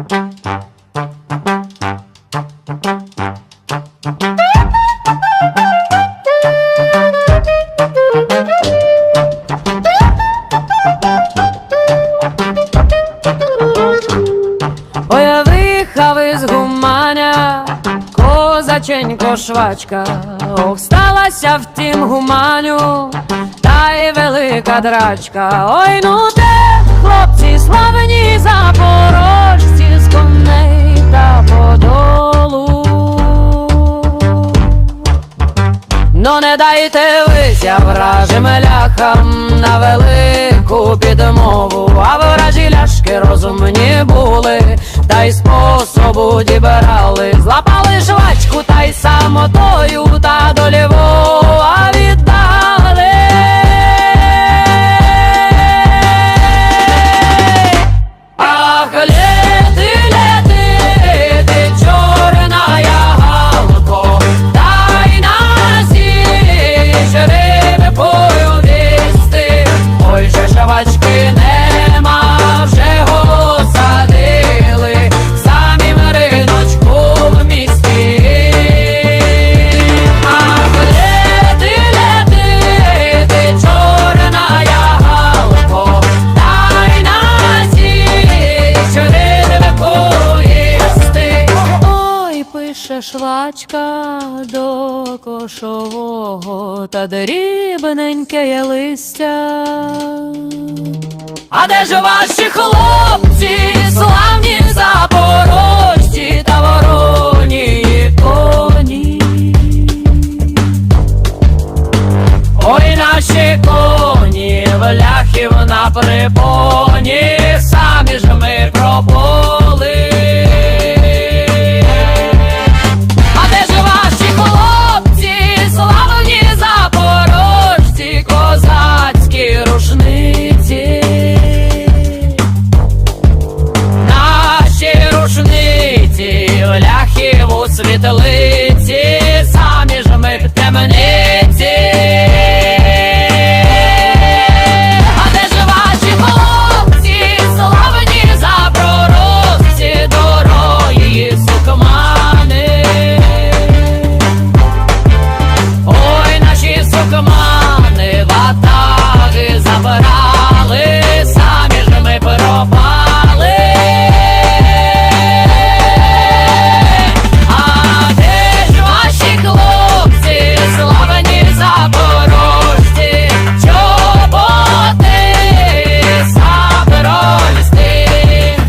Ой, я виїхав гуманя, козаченько швачка, ох, в тім гуманю, та й велика драчка. Ой, ну де Ну не дайте вися вражим ляхам на велику підмову, а вражі ляшки розумні були, та й способу дібрали, злапали жвачку та й самотою пише швачка до кошового та дрібненьке є листя. А де ж ваші хлопці, славні запорожці та вороні коні? Ой, наші коні, вляхів на припоні, Світлиці, самі ж ми в темниці. А де ж ваші хлопці, славні за пророці, дорогі сукмани? Ой, наші сукмани.